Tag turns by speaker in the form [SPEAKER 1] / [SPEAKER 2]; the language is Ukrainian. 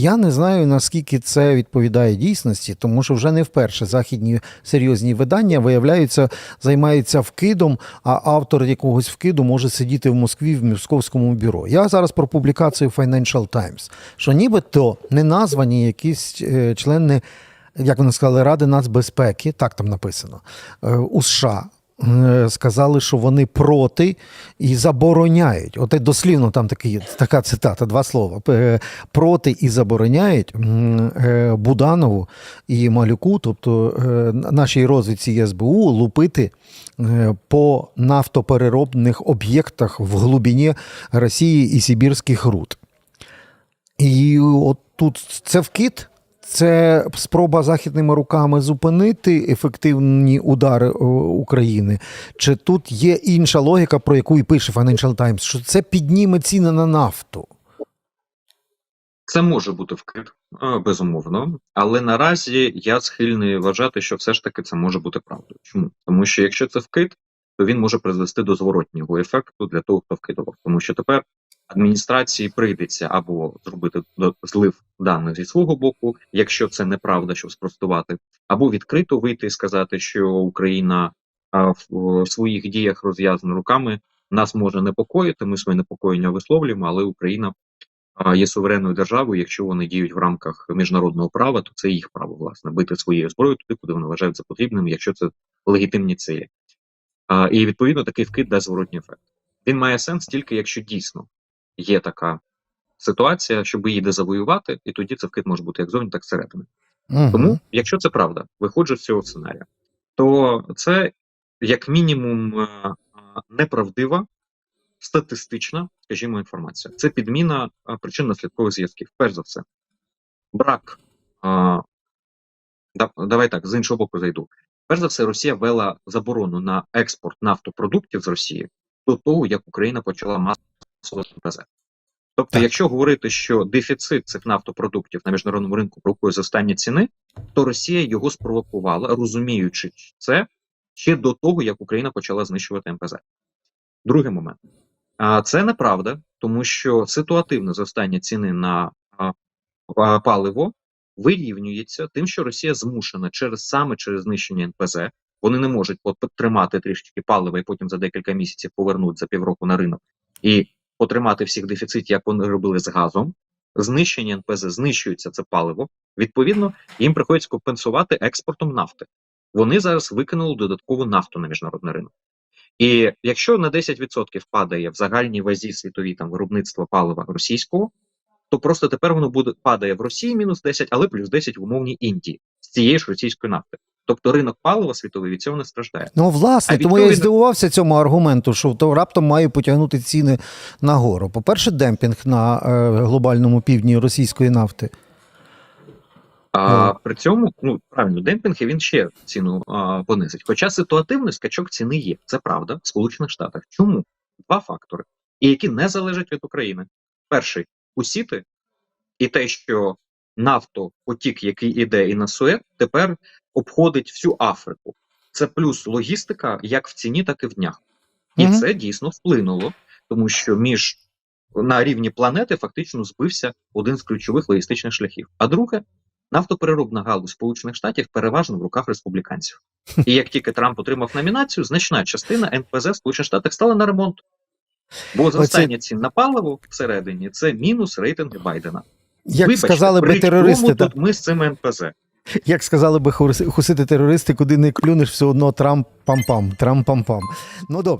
[SPEAKER 1] Я не знаю, наскільки це відповідає дійсності, тому що вже не вперше західні серйозні видання виявляються, займаються вкидом, а автор якогось вкиду може сидіти в Москві в московському бюро. Я зараз про публікацію Financial Times, що нібито не названі якісь е, члени, як вони сказали, Ради нацбезпеки, так там написано, е, у США. Е, Сказали, що вони проти і забороняють. От дослівно там такий, така цитата, два слова. Е, Проти і забороняють е, Буданову і Малюку, тобто нашій розвідці СБУ, лупити по нафтопереробних об'єктах в глибині Росії і Сибірських руд. І от тут це вкид. Це спроба західними руками зупинити ефективні удари України. Чи тут є інша логіка, про яку і пише Financial Times, що це підніме ціни на нафту?
[SPEAKER 2] Це може бути вкид, е, безумовно, але наразі я схильний вважати, що все ж таки це може бути правдою. Чому? Тому що якщо це вкид, то він може призвести до зворотнього ефекту для того, хто вкидував. Тому що тепер адміністрації прийдеться або зробити злив даних зі свого боку, якщо це неправда, щоб спростувати, або відкрито вийти і сказати, що Україна в своїх діях розв'язана руками нас може непокоїти. Ми своє непокоєння висловлюємо, але Україна є суверенною державою. Якщо вони діють в рамках міжнародного права, то це їх право власне бити своєю зброєю туди, куди вони вважають за потрібним, якщо це легітимні цілі. І відповідно такий вкид дасть зворотній ефект. Він має сенс тільки якщо дійсно є така ситуація, щоб її дезавоювати, і тоді це вкид може бути як зовні, так і зсередини.
[SPEAKER 1] Мгм.
[SPEAKER 2] Тому, якщо це правда, виходжу з цього сценарія, то це як мінімум е, неправдива, статистична, скажімо, інформація. Це підміна е, причинно-наслідкових зв'язків. Перш за все, брак. е, да- Давай так, з іншого боку зайду. Перш за все, Росія ввела заборону на експорт нафтопродуктів з Росії до того, як Україна почала масово НПЗ. Тобто,
[SPEAKER 1] Так.
[SPEAKER 2] якщо говорити, що дефіцит цих нафтопродуктів на міжнародному ринку провокує зростання ціни, то Росія його спровокувала, розуміючи це ще до того, як Україна почала знищувати МПЗ. Другий момент. А це неправда, тому що ситуативне зростання ціни на паливо вирівнюється тим, що Росія змушена через саме через знищення НПЗ. Вони не можуть от потримати трішечки палива і потім за декілька місяців повернути за півроку на ринок і потримати всіх дефіцит, як вони робили з газом. Знищення НПЗ знищується це паливо. Відповідно, їм приходиться компенсувати експортом нафти. Вони зараз викинули додаткову нафту на міжнародний ринок. І якщо на 10% падає в загальній вазі світовій там виробництво палива російського, то просто тепер воно буде падає в Росії мінус 10, але плюс 10 в умовній Індії з цієї ж російської нафти. Тобто ринок палива світовий від цього не страждає.
[SPEAKER 1] Ну, власне,
[SPEAKER 2] А
[SPEAKER 1] тому я і здивувався цьому аргументу, що то раптом має потягнути ціни нагору. По-перше, демпінг на е, глобальному півдні російської нафти.
[SPEAKER 2] А
[SPEAKER 1] Ну.
[SPEAKER 2] при цьому, ну правильно, демпінг і він ще ціну а, понизить. Хоча ситуативний скачок ціни є, це правда, в Сполучених Штатах. Чому? Два фактори, і які не залежать від України. Перший усіти, і те, що нафтопотік, який іде і на Сует, тепер обходить всю Африку. Це плюс логістика як в ціні, так і в днях. І
[SPEAKER 1] Мгм.
[SPEAKER 2] це дійсно вплинуло, тому що між на рівні планети фактично збився один з ключових логістичних шляхів. А друге, нафтопереробна галузь Сполучених Штатів переважно в руках республіканців. І як тільки Трамп отримав номінацію, значна частина НПЗ в Сполучених Штатах стала на ремонт. Бо зростання цін на паливо всередині це мінус рейтинги Байдена.
[SPEAKER 1] Як
[SPEAKER 2] Вибачте,
[SPEAKER 1] сказали би терористи,
[SPEAKER 2] тут ми з цим НПЗ.
[SPEAKER 1] Як сказали би хусити терористи, куди не клюнеш, все одно Трамп пам-пам, Трамп пам-пам. Ну добре.